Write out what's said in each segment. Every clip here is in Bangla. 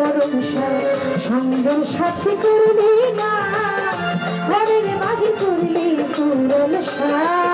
বরং সঙ্গের সাথী করলি না। ঘরের মাঝে করলি পুরল সার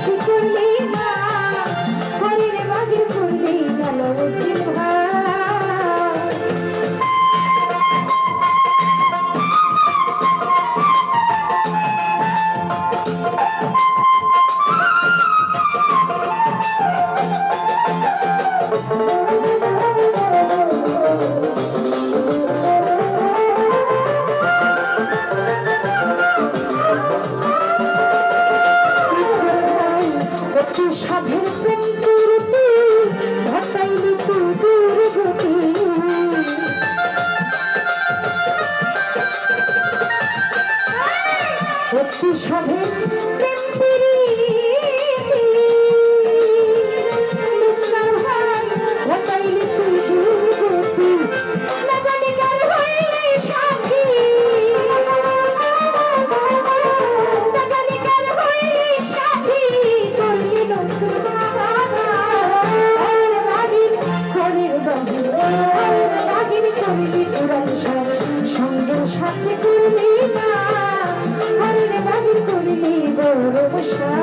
পাখি করলি না হরির পাখি করলি ভালো ভাই সভে sure.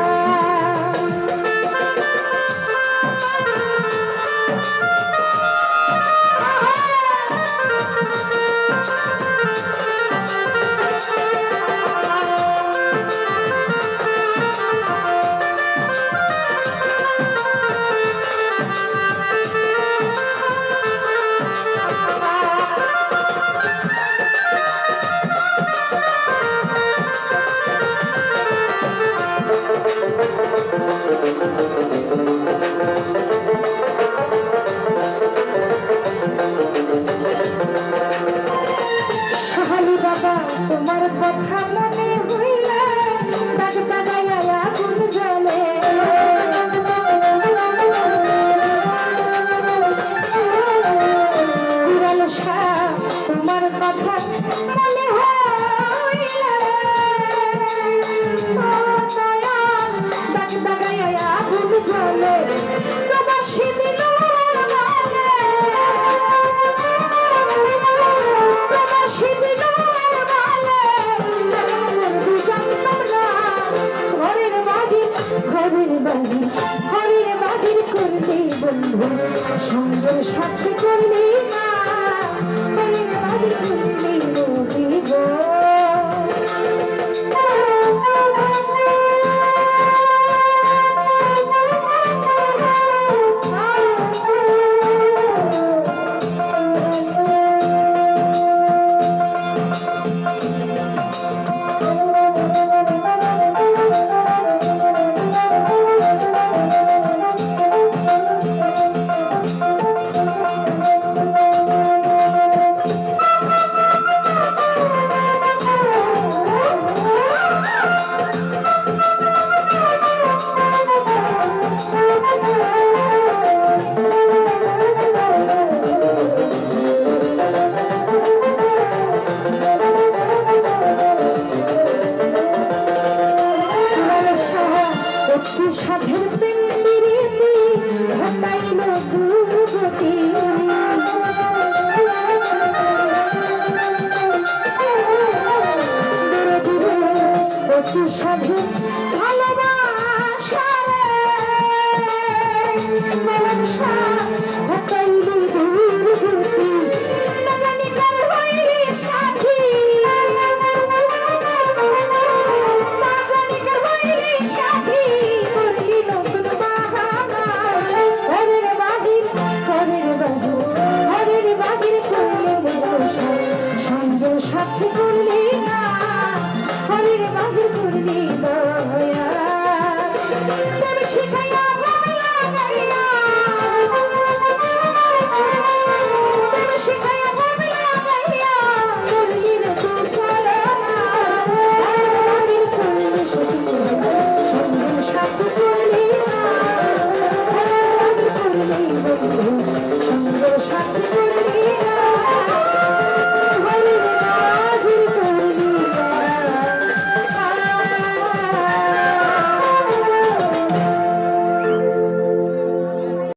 तुम्हारे पथ मने हुई ला सज सज বাড়ি হরির বাহির করলে বন্ধু। সঙ্গে সাথে করলে